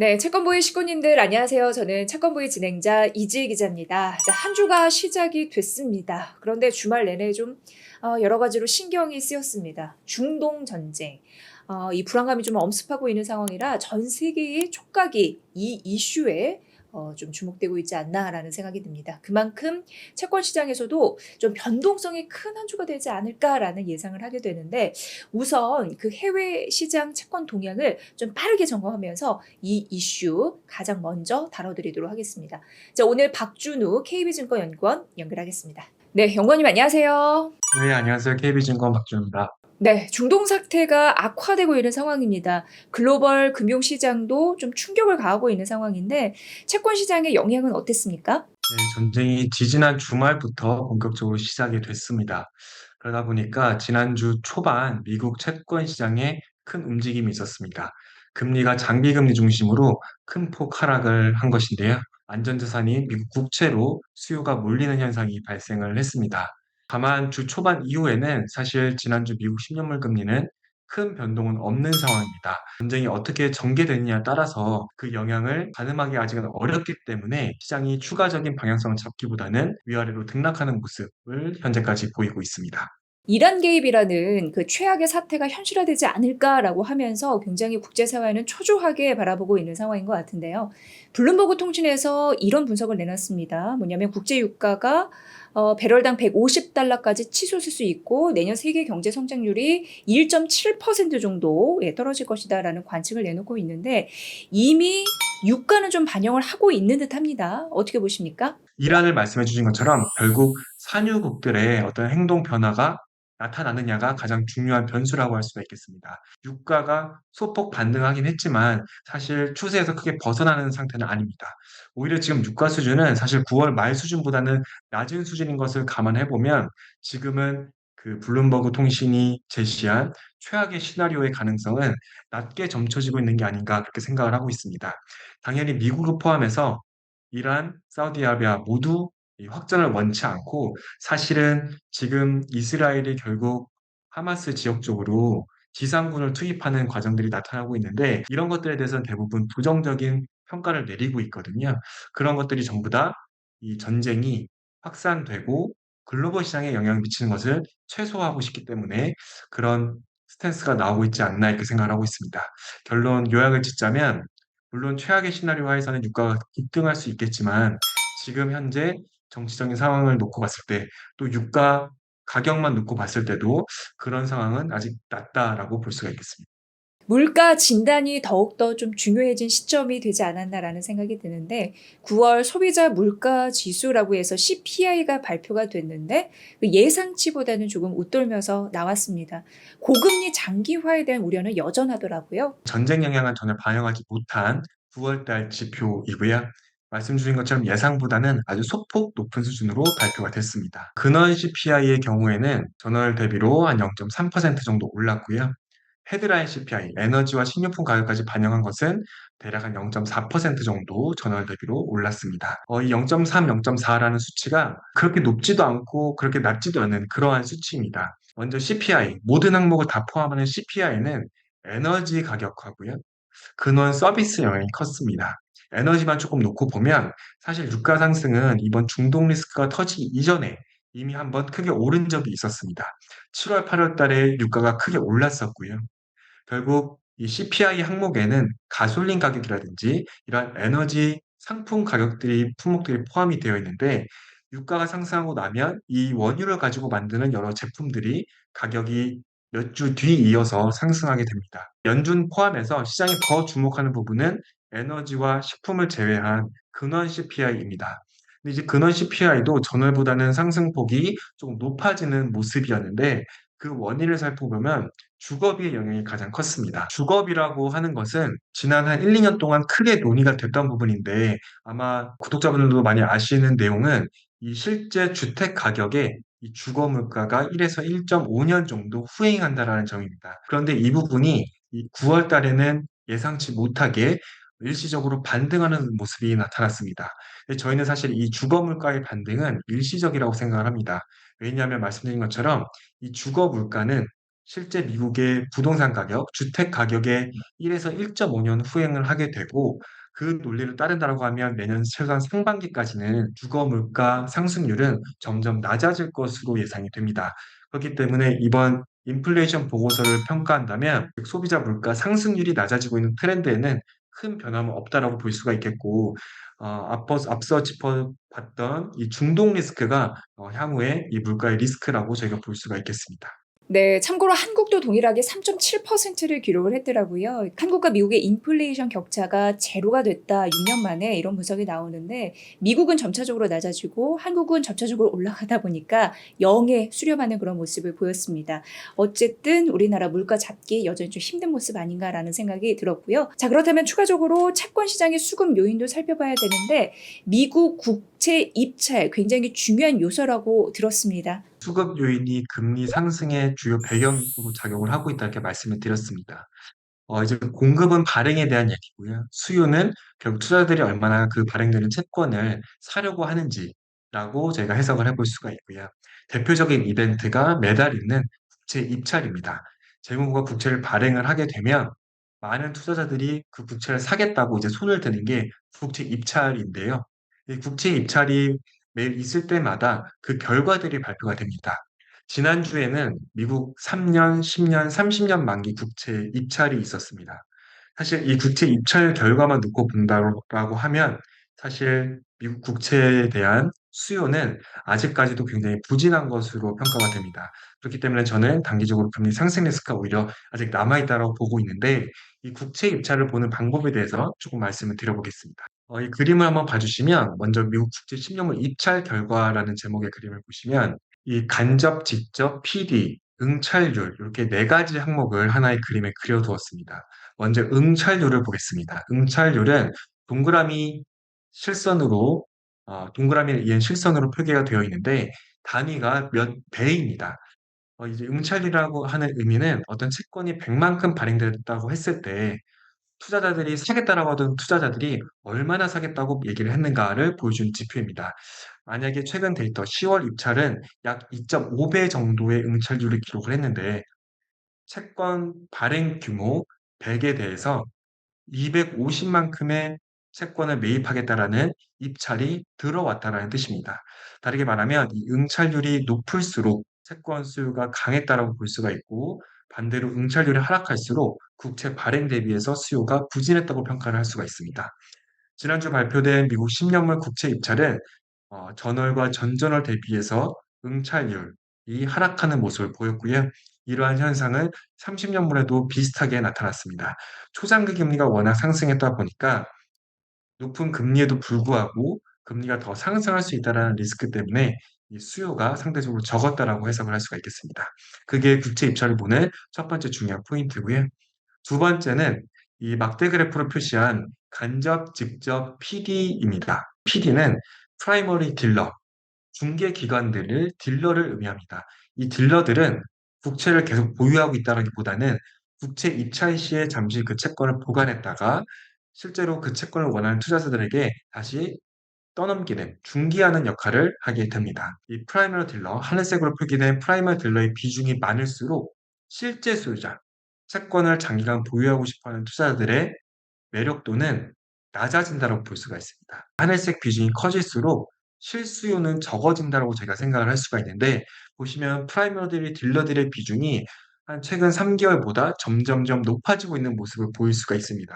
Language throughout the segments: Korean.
네, 채권보의 식구님들 안녕하세요. 저는 채권보의 진행자 이지혜 기자입니다. 자, 한 주가 시작이 됐습니다. 그런데 주말 내내 좀 어, 여러 가지로 신경이 쓰였습니다. 중동 전쟁. 어, 이 불안감이 좀 엄습하고 있는 상황이라 전 세계의 촉각이 이 이슈에 어, 좀 주목되고 있지 않나라는 생각이 듭니다. 그만큼 채권 시장에서도 좀 변동성이 큰 한 주가 되지 않을까라는 예상을 하게 되는데 우선 그 해외 시장 채권 동향을 좀 빠르게 점검하면서 이 이슈 가장 먼저 다뤄드리도록 하겠습니다. 자, 오늘 박준우 KB증권 연구원 연결하겠습니다. 네, 연구원님 안녕하세요. 네, 안녕하세요. KB증권 박준입니다. 네, 중동 사태가 악화되고 있는 상황입니다. 글로벌 금융 시장도 좀 충격을 가하고 있는 상황인데 채권 시장의 영향은 어땠습니까? 네, 전쟁이 지지난 주말부터 본격적으로 시작이 됐습니다. 그러다 보니까 지난주 초반 미국 채권 시장에 큰 움직임이 있었습니다. 금리가 장기금리 중심으로 큰 폭 하락을 한 것인데요. 안전자산인 미국 국채로 수요가 몰리는 현상이 발생을 했습니다. 다만 주 초반 이후에는 사실 지난주 미국 10년물 금리는 큰 변동은 없는 상황입니다. 전쟁이 어떻게 전개되느냐에 따라서 그 영향을 가늠하기 아직은 어렵기 때문에 시장이 추가적인 방향성을 잡기보다는 위아래로 등락하는 모습을 현재까지 보이고 있습니다. 이란 개입이라는 그 최악의 사태가 현실화되지 않을까라고 하면서 굉장히 국제사회는 초조하게 바라보고 있는 상황인 것 같은데요. 블룸버그 통신에서 이런 분석을 내놨습니다. 뭐냐면 국제 유가가 어, 배럴당 150달러까지 치솟을 수 있고 내년 세계 경제 성장률이 1.7% 정도 예, 떨어질 것이다라는 관측을 내놓고 있는데 이미 유가는 좀 반영을 하고 있는 듯합니다. 어떻게 보십니까? 이란을 말씀해 주신 것처럼 결국 산유국들의 어떤 행동 변화가 나타나느냐가 가장 중요한 변수라고 할 수가 있겠습니다. 유가가 소폭 반등하긴 했지만 사실 추세에서 크게 벗어나는 상태는 아닙니다. 오히려 지금 유가 수준은 사실 9월 말 수준보다는 낮은 수준인 것을 감안해 보면 지금은 그 블룸버그 통신이 제시한 최악의 시나리오의 가능성은 낮게 점쳐지고 있는 게 아닌가 그렇게 생각을 하고 있습니다. 당연히 미국을 포함해서 이란, 사우디아라비아 모두 이 확전을 원치 않고 사실은 지금 이스라엘이 결국 하마스 지역 쪽으로 지상군을 투입하는 과정들이 나타나고 있는데 이런 것들에 대해서는 대부분 부정적인 평가를 내리고 있거든요. 그런 것들이 전부 다 이 전쟁이 확산되고 글로벌 시장에 영향을 미치는 것을 최소화하고 싶기 때문에 그런 스탠스가 나오고 있지 않나 이렇게 생각을 하고 있습니다. 결론 요약을 짓자면 물론 최악의 시나리오 하에서는 유가가 급등할 수 있겠지만 지금 현재 정치적인 상황을 놓고 봤을 때 또 유가 가격만 놓고 봤을 때도 그런 상황은 아직 낮다라고 볼 수가 있겠습니다. 물가 진단이 더욱더 좀 중요해진 시점이 되지 않았나라는 생각이 드는데 9월 소비자 물가 지수라고 해서 CPI가 발표가 됐는데 그 예상치보다는 조금 웃돌면서 나왔습니다. 고금리 장기화에 대한 우려는 여전하더라고요. 전쟁 영향은 전혀 반영하지 못한 9월 달 지표이고요. 말씀 주신 것처럼 예상보다는 아주 소폭 높은 수준으로 발표가 됐습니다. 근원 CPI의 경우에는 전월 대비로 한 0.3% 정도 올랐고요. 헤드라인 CPI, 에너지와 식료품 가격까지 반영한 것은 대략 한 0.4% 정도 전월 대비로 올랐습니다. 어, 이 0.3, 0.4라는 수치가 그렇게 높지도 않고 그렇게 낮지도 않은 그러한 수치입니다. 먼저 CPI, 모든 항목을 다 포함하는 CPI는 에너지 가격하고요. 근원 서비스 영향이 컸습니다. 에너지만 조금 놓고 보면 사실 유가 상승은 이번 중동 리스크가 터지기 이전에 이미 한번 크게 오른 적이 있었습니다. 7월, 8월 달에 유가가 크게 올랐었고요. 결국 이 CPI 항목에는 가솔린 가격이라든지 이런 에너지 상품 가격들이 품목들이 포함이 되어 있는데 유가가 상승하고 나면 이 원유를 가지고 만드는 여러 제품들이 가격이 몇 주 뒤 이어서 상승하게 됩니다. 연준 포함해서 시장이 더 주목하는 부분은 에너지와 식품을 제외한 근원 CPI입니다. 근데 이제 근원 CPI도 전월보다는 상승폭이 조금 높아지는 모습이었는데 그 원인을 살펴보면 주거비의 영향이 가장 컸습니다. 주거비라고 하는 것은 지난 한 1, 2년 동안 크게 논의가 됐던 부분인데 아마 구독자분들도 많이 아시는 내용은 이 실제 주택 가격에 이 주거 물가가 1에서 1.5년 정도 후행한다라는 점입니다. 그런데 이 부분이 이 9월 달에는 예상치 못하게 일시적으로 반등하는 모습이 나타났습니다. 저희는 사실 이 주거 물가의 반등은 일시적이라고 생각을 합니다. 왜냐하면 말씀드린 것처럼 이 주거 물가는 실제 미국의 부동산 가격, 주택 가격에 1에서 1.5년 후행을 하게 되고 그 논리를 따른다라고 하면 내년 최소한 상반기까지는 주거 물가 상승률은 점점 낮아질 것으로 예상이 됩니다. 그렇기 때문에 이번 인플레이션 보고서를 평가한다면 소비자 물가 상승률이 낮아지고 있는 트렌드에는 큰 변함은 없다라고 볼 수가 있겠고 어, 앞서, 앞서 짚어봤던 이 중동 리스크가 어, 향후에 이 물가의 리스크라고 저희가 볼 수가 있겠습니다. 네, 참고로 한국도 동일하게 3.7%를 기록을 했더라고요. 한국과 미국의 인플레이션 격차가 제로가 됐다 6년 만에 이런 분석이 나오는데 미국은 점차적으로 낮아지고 한국은 점차적으로 올라가다 보니까 0에 수렴하는 그런 모습을 보였습니다. 어쨌든 우리나라 물가 잡기 여전히 좀 힘든 모습 아닌가라는 생각이 들었고요. 자, 그렇다면 추가적으로 채권 시장의 수급 요인도 살펴봐야 되는데 미국 국채 입찰 굉장히 중요한 요소라고 들었습니다. 수급 요인이 금리 상승의 주요 배경으로 작용을 하고 있다 이렇게 말씀을 드렸습니다. 어, 이제 공급은 발행에 대한 얘기고요. 수요는 결국 투자자들이 얼마나 그 발행되는 채권을 사려고 하는지라고 저희가 해석을 해볼 수가 있고요. 대표적인 이벤트가 매달 있는 국채 입찰입니다. 재무부가 국채를 발행을 하게 되면 많은 투자자들이 그 국채를 사겠다고 이제 손을 드는 게 국채 입찰인데요. 이 국채 입찰이 매일 있을 때마다 그 결과들이 발표가 됩니다. 지난주에는 미국 3년, 10년, 30년 만기 국채 입찰이 있었습니다. 사실 이 국채 입찰 결과만 놓고 본다고 하면 사실 미국 국채에 대한 수요는 아직까지도 굉장히 부진한 것으로 평가가 됩니다. 그렇기 때문에 저는 단기적으로 금리 상승 리스크가 오히려 아직 남아있다고 보고 있는데 이 국채 입찰을 보는 방법에 대해서 조금 말씀을 드려보겠습니다. 어, 이 그림을 한번 봐주시면 먼저 미국 국제 10년물 입찰 결과라는 제목의 그림을 보시면 이 간접, 직접, PD, 응찰률 이렇게 네 가지 항목을 하나의 그림에 그려두었습니다. 먼저 응찰률을 보겠습니다. 응찰률은 동그라미 실선으로 어, 동그라미를 이은 실선으로 표기가 되어 있는데 단위가 몇 배입니다. 어, 이제 응찰이라고 하는 의미는 어떤 채권이 100만큼 발행됐다고 했을 때 투자자들이 사겠다라고 하던 투자자들이 얼마나 사겠다고 얘기를 했는가를 보여준 지표입니다. 만약에 최근 데이터 10월 입찰은 약 2.5배 정도의 응찰률을 기록을 했는데 채권 발행 규모 100에 대해서 250만큼의 채권을 매입하겠다라는 입찰이 들어왔다라는 뜻입니다. 다르게 말하면 이 응찰률이 높을수록 채권 수요가 강했다라고 볼 수가 있고 반대로 응찰률이 하락할수록 국채 발행 대비해서 수요가 부진했다고 평가를 할 수가 있습니다. 지난주 발표된 미국 10년물 국채 입찰은 어, 전월과 전전월 대비해서 응찰률이 하락하는 모습을 보였고요. 이러한 현상은 30년물에도 비슷하게 나타났습니다. 초장기 금리가 워낙 상승했다 보니까 높은 금리에도 불구하고 금리가 더 상승할 수 있다는 리스크 때문에 이 수요가 상대적으로 적었다라고 해석을 할 수가 있겠습니다. 그게 국채 입찰을 보는 첫 번째 중요한 포인트고요. 두 번째는 이 막대 그래프로 표시한 간접, 직접 PD입니다. PD는 프라이머리 딜러, 중개 기관들을 딜러를 의미합니다. 이 딜러들은 국채를 계속 보유하고 있다기보다는 국채 입찰 시에 잠시 그 채권을 보관했다가 실제로 그 채권을 원하는 투자자들에게 다시 떠넘기는 중개하는 역할을 하게 됩니다. 이 프라이머리 딜러, 하늘색으로 표기된 프라이머리 딜러의 비중이 많을수록 실제 소유자, 채권을 장기간 보유하고 싶어하는 투자자들의 매력도는 낮아진다고 볼 수가 있습니다. 하늘색 비중이 커질수록 실수요는 적어진다고 제가 생각을 할 수가 있는데 보시면 프라이머리 딜러들의 비중이 한 최근 3개월보다 점점점 높아지고 있는 모습을 보일 수가 있습니다.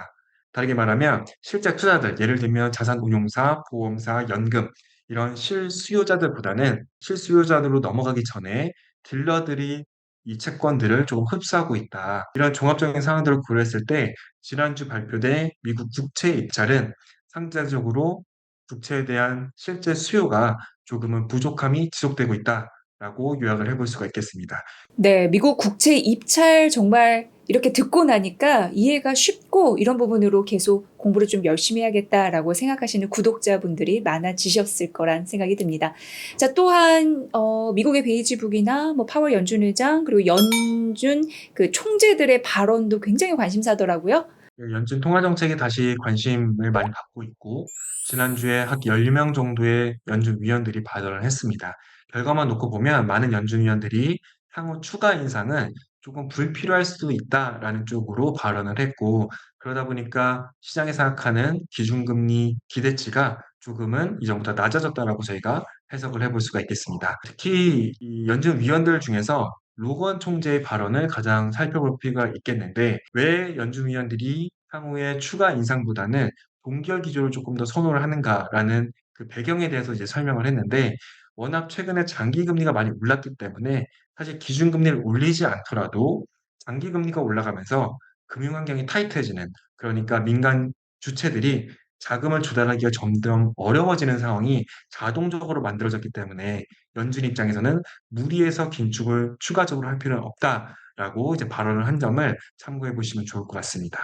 다르게 말하면 실제 투자들, 예를 들면 자산운용사, 보험사, 연금 이런 실수요자들보다는 실수요자들로 넘어가기 전에 딜러들이 이 채권들을 조금 흡수하고 있다. 이런 종합적인 상황들을 고려했을 때 지난주 발표된 미국 국채 입찰은 상대적으로 국채에 대한 실제 수요가 조금은 부족함이 지속되고 있다 라고 요약을 해볼 수가 있겠습니다. 네, 미국 국채 입찰 정말 이렇게 듣고 나니까 이해가 쉽고 이런 부분으로 계속 공부를 좀 열심히 해야겠다라고 생각하시는 구독자분들이 많아지셨을 거란 생각이 듭니다. 자, 또한 어, 미국의 베이지북이나 뭐 파월 연준 의장 그리고 연준 그 총재들의 발언도 굉장히 관심사더라고요. 연준 통화 정책에 다시 관심을 많이 받고 있고 지난주에 한 10명 정도의 연준 위원들이 발언을 했습니다. 결과만 놓고 보면 많은 연준 위원들이 향후 추가 인상은 조금 불필요할 수도 있다라는 쪽으로 발언을 했고 그러다 보니까 시장이 생각하는 기준금리 기대치가 조금은 이전보다 낮아졌다라고 저희가 해석을 해볼 수가 있겠습니다. 특히 이 연준 위원들 중에서 로건 총재의 발언을 가장 살펴볼 필요가 있겠는데 왜 연준 위원들이 향후에 추가 인상보다는 동결 기조를 조금 더 선호를 하는가라는 그 배경에 대해서 이제 설명을 했는데 워낙 최근에 장기 금리가 많이 올랐기 때문에 사실 기준 금리를 올리지 않더라도 장기 금리가 올라가면서 금융 환경이 타이트해지는 그러니까 민간 주체들이 자금을 조달하기가 점점 어려워지는 상황이 자동적으로 만들어졌기 때문에 연준 입장에서는 무리해서 긴축을 추가적으로 할 필요는 없다라고 이제 발언을 한 점을 참고해 보시면 좋을 것 같습니다.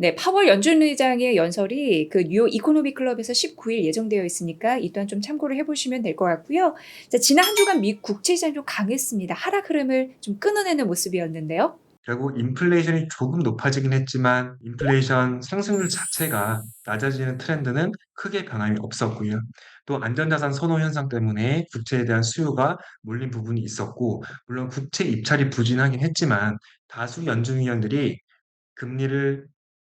네, 파월 연준 의장의 연설이 그 뉴욕 이코노미 클럽에서 19일 예정되어 있으니까 이 또한 좀 참고를 해보시면 될 것 같고요. 자, 지난 한 주간 미 국채 시장이 좀 강했습니다. 하락 흐름을 좀 끊어내는 모습이었는데요. 결국 인플레이션이 조금 높아지긴 했지만 인플레이션 상승률 자체가 낮아지는 트렌드는 크게 변함이 없었고요. 또 안전자산 선호 현상 때문에 국채에 대한 수요가 몰린 부분이 있었고 물론 국채 입찰이 부진하긴 했지만 다수 연준위원들이 금리를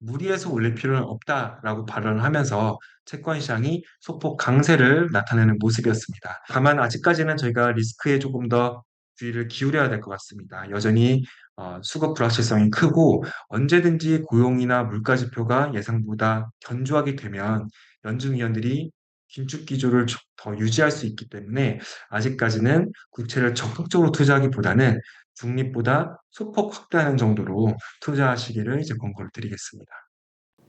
무리해서 올릴 필요는 없다라고 발언을 하면서 채권 시장이 소폭 강세를 나타내는 모습이었습니다. 다만 아직까지는 저희가 리스크에 조금 더 주의를 기울여야 될 것 같습니다. 여전히 어, 수급 불확실성이 크고 언제든지 고용이나 물가 지표가 예상보다 견조하게 되면 연준 위원들이 긴축 기조를 조- 더 유지할 수 있기 때문에 아직까지는 국채를 적극적으로 투자하기보다는 중립보다 소폭 확대하는 정도로 투자하시기를 이제 권고를 드리겠습니다.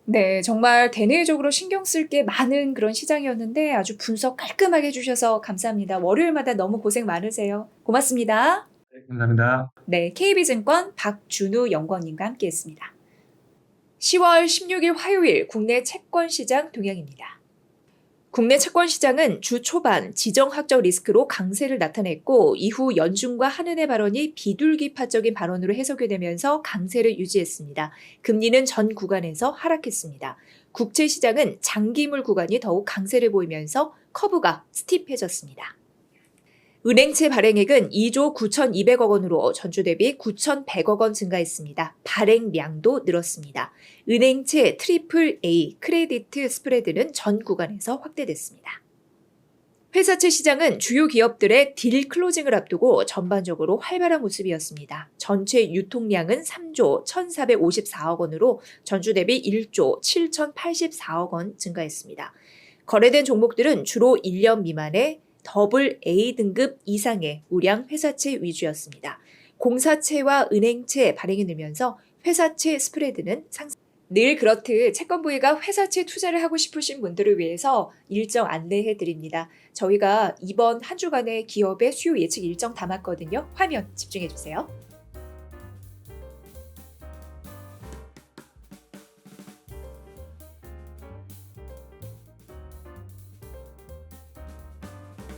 네, 정말 대내적으로 신경 쓸 게 많은 그런 시장이었는데 아주 분석 깔끔하게 해주셔서 감사합니다. 월요일마다 너무 고생 많으세요. 고맙습니다. 네, 감사합니다. 네, KB증권 박준우 연구원님과 함께했습니다. 10월 16일 화요일 국내 채권 시장 동향입니다. 국내 채권 시장은 주 초반 지정학적 리스크로 강세를 나타냈고 이후 연준과 한은의 발언이 비둘기파적인 발언으로 해석이 되면서 강세를 유지했습니다. 금리는 전 구간에서 하락했습니다. 국채 시장은 장기물 구간이 더욱 강세를 보이면서 커브가 스팁해졌습니다. 은행채 발행액은 2조 9,200억 원으로 전주 대비 9,100억 원 증가했습니다. 발행량도 늘었습니다. 은행채 트리플 A 크레디트 스프레드는 전 구간에서 확대됐습니다. 회사채 시장은 주요 기업들의 딜 클로징을 앞두고 전반적으로 활발한 모습이었습니다. 전체 유통량은 3조 1,454억 원으로 전주 대비 1조 7,084억 원 증가했습니다. 거래된 종목들은 주로 1년 미만의 더블 A 등급 이상의 우량 회사채 위주였습니다. 공사채와 은행채 발행이 늘면서 회사채 스프레드는 상승. 늘 그렇듯 채권부회가 회사채 투자를 하고 싶으신 분들을 위해서 일정 안내해 드립니다. 저희가 이번 한 주간의 기업의 수요 예측 일정 담았거든요. 화면 집중해 주세요.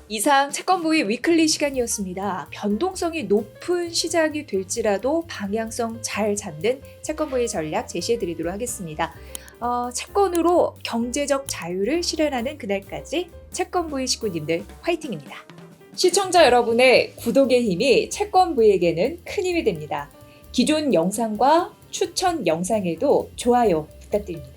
이상 채권부의 위클리 시간이었습니다. 변동성이 높은 시장이 될지라도 방향성 잘 잡는 채권부의 전략 제시해 드리도록 하겠습니다. 어, 채권으로 경제적 자유를 실현하는 그날까지 채권부의 식구님들 화이팅입니다. 시청자 여러분의 구독의 힘이 채권부에게는 큰 힘이 됩니다. 기존 영상과 추천 영상에도 좋아요 부탁드립니다.